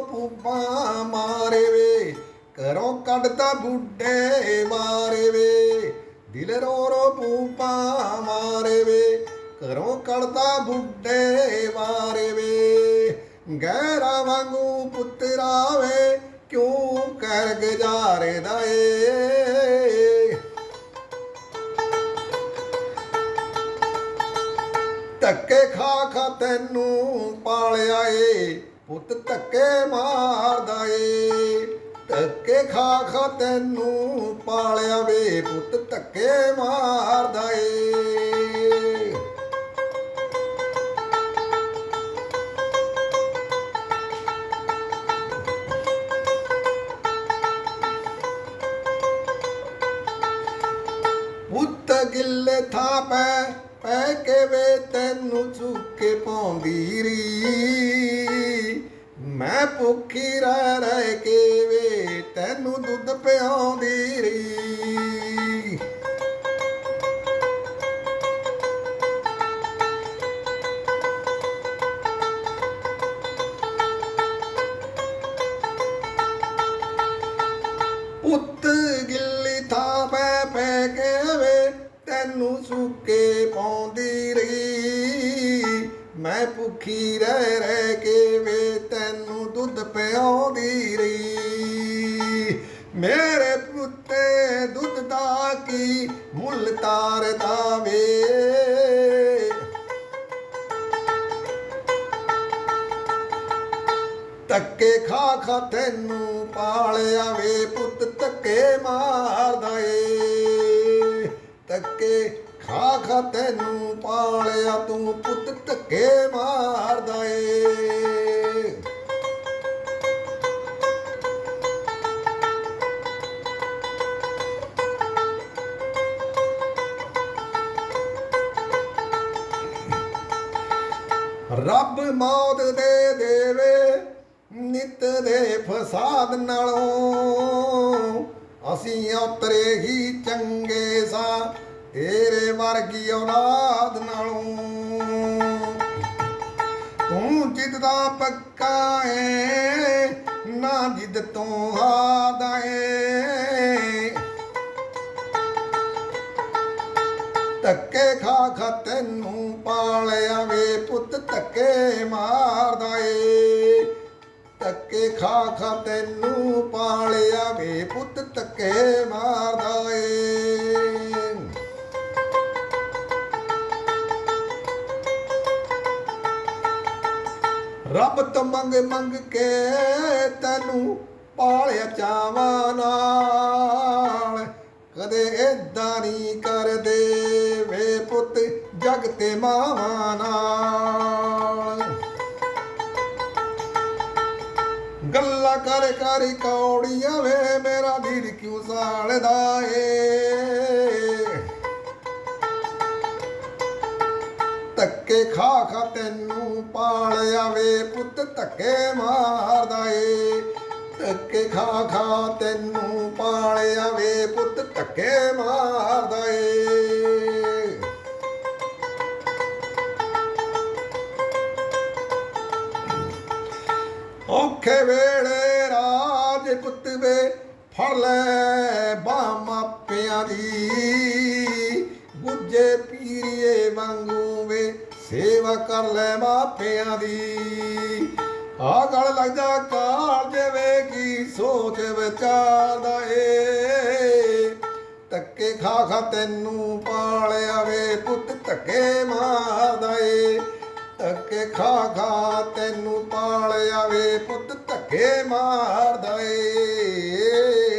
ਦਿਲ ਰੋ ਮਾਰੇ ਵੇ ਘਰੋਂ ਕੱਢਦਾ ਬੁੱਢੇ ਮਾਰੇ ਵੇ ਦਿਲ ਰੋ ਰੋ ਪੂਪਾ ਮਾਰੇ ਵੇ ਘਰੋਂ ਕੱਢਦਾ ਬੁੱਢੇ ਮਾਰੇ ਵੇ ਗਹਿਰਾ ਵਾਂਗੂ ਪੁੱਤਰਾ ਵੇ ਕਿਉਂ ਕਰ ਗੁਜ਼ਾਰੇ ਦਾ ਏ ਧੱਕੇ ਖਾ ਖਾ ਤੈਨੂੰ ਪਾਲਿਆ ਏ ਪੁੱਤ ਧੱਕੇ ਮਾਰਦਾ ਏ। ਧੱਕੇ ਖਾ ਖਾ ਤੈਨੂੰ ਪਾਲਿਆ ਵੇ। ਪੁੱਤ ਧੱਕੇ ਮਾਰਦਾ ਏ। ਪੁੱਤ ਗਿੱਲੇ ਥਾਂ ਪੈ ਪੈ ਕੇ ਵੇ ਤੈਨੂੰ ਚੁੱਕੇ ਪਾਉਂਦੀ ਰੀ ਮੈਂ ਭੁੱਖੀ ਰਹਿ ਰਹਿ ਕੇ ਵੇ, ਤੈਨੂੰ ਦੁੱਧ ਪਿਆਉਂਦੀ ਰਹੀ। ਪੁੱਤ ਗਿੱਲੀ ਥਾਂ ਪੈ ਪੈ ਕੇ ਵੇ, ਤੈਨੂੰ ਸੁੱਕੇ ਪਾਉਂਦੀ ਰਹੀ। ਮੈਂ ਭੁੱਖੀ ਰਹਿ ਰਹਿ ਕੇ ਵੇ ਤੈਨੂੰ ਦੁੱਧ ਪਿਆਉਂਦੀ ਮੇਰੇ ਪੁੱਤੇ ਦੁੱਧ ਦਾ ਕੀ ਮੁੱਲ ਤਾਰਦਾ ਵੇ? ਧੱਕੇ ਖਾ ਖਾ ਤੈਨੂੰ ਪਾਲਿਆ ਵੇ ਪੁੱਤ, ਧੱਕੇ ਮਾਰਦਾ ਏ। ਧੱਕੇ ਖਾ ਖਾ ਤੈਨੂੰ ਪਾਲਿਆ ਤੂੰ ਪੁੱਤ, ਧੱਕੇ ਮਾਰਦਾ ਏ। ਰੱਬ ਮੌਤ ਦੇ ਦੇਵੇ, ਨਿਤ ਦੇ ਫਸਾਦ ਨਾਲੋਂ। ਅਸੀਂ ਉਤਰੇ ਹੀ ਚੰਗੇ ਸਾਂ, ਤੇਰੇ ਵਰਗੀ ਔਲਾਦ ਨਾਲੋਂ। ਤੂੰ ਜਿੱਦ ਦਾ ਪੱਕਾ ਏ, ਨਾ ਜਿੱਦ ਤੋਂ ਹਾਰਦਾ ਏ। ਧੱਕੇ ਖਾ ਖਾ ਤੈਨੂੰ ਪਾਲਿਆ ਵੇ ਪੁੱਤ, ਧੱਕੇ ਮਾਰਦਾ ਏ। ਧੱਕੇ ਖਾ ਖਾ ਤੈਨੂੰ ਪਾਲਿਆ ਵੇ ਪੁੱਤ, ਧੱਕੇ ਮਾਰਦਾ ਏ। ਰੱਬ ਤੋਂ ਮੰਗ ਮੰਗ ਕੇ ਤੈਨੂੰ ਪਾਲਿਆ ਚਾਵਾਂ ਨਾਲ। ਤੇ ਮਾਵਾਂ ਨਾਲ। ਗੱਲਾਂ ਕਰ ਕਰ ਕੌੜੀਆਂ ਵੇ, ਮੇਰਾ ਦਿਲ ਕਿਉਂ ਸਾਲਦਾ ਏ? ਧੱਕੇ ਖਾ ਖਾ ਤੈਨੂੰ ਪਾਲਿਆ ਵੇ, ਪੁੱਤ ਧੱਕੇ ਮਾਰਦਾ ਏ। ਧੱਕੇ ਖਾ ਖਾ ਤੈਨੂੰ ਪਾਲਿਆ ਵੇ, ਪੁੱਤ ਧੱਕੇ ਮਾਰਦਾ ਏ। ਔਖੇ ਵੇਲੇ ਰਾਜ ਪੁੱਤ ਵੇ ਫੜ ਲੈ ਬਾਹ ਮਾਪਿਆਂ ਦੀ। ਗੁੱਜੇ ਪੀਰੀਏ ਵਾਂਗੂ ਵੇ ਸੇਵਾ ਕਰ ਲੈ ਮਾਪਿਆਂ ਦੀ। ਆ ਗਲ ਲੱਗ ਜਾ ਕਾਲ ਜਵੇ ਕੀ ਸੋਚ ਵਿਚਾਰ ਦਾ ਏ। ਧੱਕੇ ਖਾ ਖਾ ਤੈਨੂੰ ਪਾਲਿਆ ਵੇ ਪੁੱਤ ਧੱਕੇ ਮਾਰਦਾ ਏ। ਧੱਕੇ ਖਾ ਖਾ ਤੈਨੂੰ ਪਾਲਿਆ ਵੇ ਪੁੱਤ ਧੱਕੇ ਮਾਰਦਾ ਏ